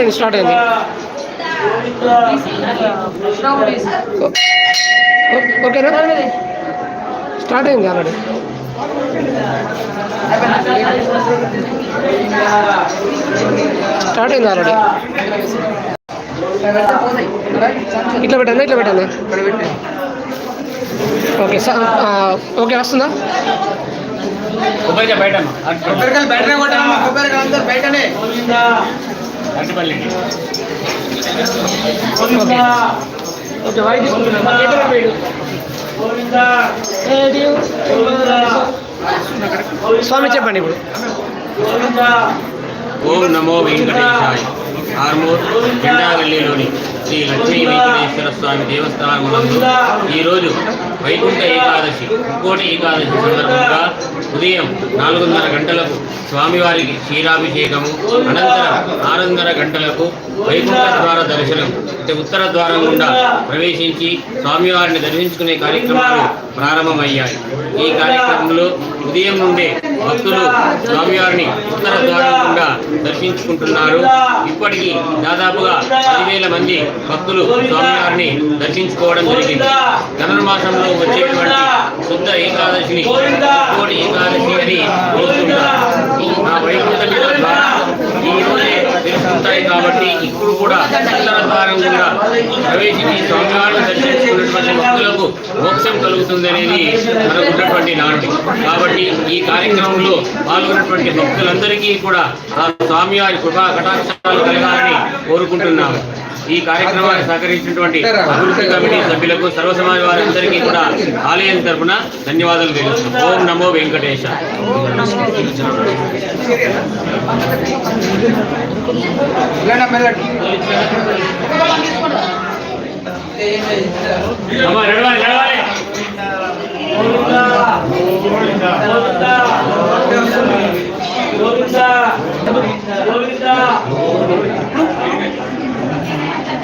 అయింది స్టార్ట్ అయింది. ఓకేనా స్టార్ట్ అయింది ఆల్రెడీ. స్టార్ట్ అయింది ఆల్రెడీ. ఇట్లా పెట్టండి ఇట్లా పెట్టండి. ఓకే స- ఆ, ఓకే వస్తుందా? కొబ్బరికాయ బయట కొబ్బరికాయలు బయటనే కొబ్బరికాయలు అందరూ బయటనే. ఓకే ఏది? స్వామి చెప్పండి ఇప్పుడు ఓం నమో వెంకటేశాయ ఆర్మూర్ జెండావల్లిలోని శ్రీ లక్ష్మీ వెంకటేశ్వర స్వామి దేవస్థానమునందు ఈరోజు వైకుంఠ ఏకాదశి ముక్కోటి ఏకాదశి సందర్భంగా ఉదయం నాలుగున్నర గంటలకు స్వామివారికి క్షీరాభిషేకము అనంతరం ఆరున్నర గంటలకు వైకుంఠ ద్వార దర్శనం అంటే ఉత్తర ద్వారం గుండా ప్రవేశించి స్వామివారిని దర్శించుకునే కార్యక్రమాలు ప్రారంభమయ్యాయి. ఈ కార్యక్రమంలో ఉదయం నుండే భక్తులు స్వామివారిని ఉత్తర ద్వారం గుండా దర్శించుకుంటున్నారు ఇప్పటికీ దాదాపుగా పదివేల మంది భక్తులు స్వామివారిని దర్శించుకోవడం జరిగింది. ధనుర్మాసంలో వచ్చేటువంటి శుద్ధ ఏకాదశిని కోటి ఏకాదశి అని పిలుస్తుంటారు ఆ వైకుంఠ ఈ రోజే తెలుసుకుంటాయి కాబట్టి ఇప్పుడు కూడా ఉత్తర ద్వారం గుండా ప్రవేశించి స్వామివారిని దర్శించారు మనకు మోక్షం కలుగుతుందనేది మనకు ఉన్నటువంటి నాటి. కాబట్టి ఈ కార్యక్రమంలో పాల్గొన్నటువంటి భక్తులందరికీ కూడా ఆ స్వామివారి కృపా కటాక్షాలు కలగాలని కోరుకుంటున్నాము. ఈ కార్యక్రమాన్ని సహకరించినటువంటి అభివృద్ధి కమిటీ సభ్యులకు సర్వ సమాజ వారందరికీ కూడా ఆలయం తరపున ధన్యవాదాలు తెలుస్తున్నాం ఓం నమో వెంకటేశ. మెల్లటి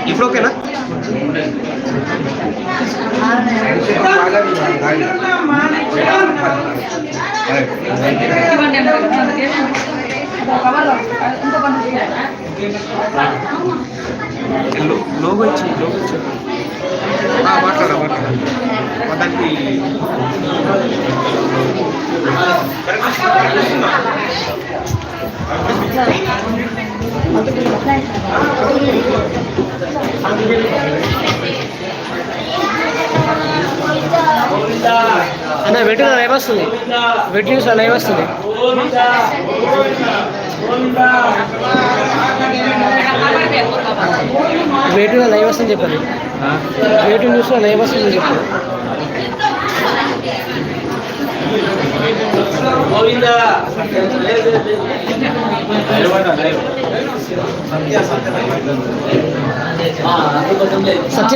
ఇప్పుడు ఓకేనా? లోగో ఇచ్చి లోగో ఇచ్చి. అన్న వెయిటింగ్ లైవ్ వస్తుంది? వెయిటింగ్ లైవ్ వస్తుంది? వెయిటింగ్ లైవ్ వస్తుంది చెప్పండి? వెట్ న్యూస్లో లైవ్ వస్తుంది చెప్పండి? సత్య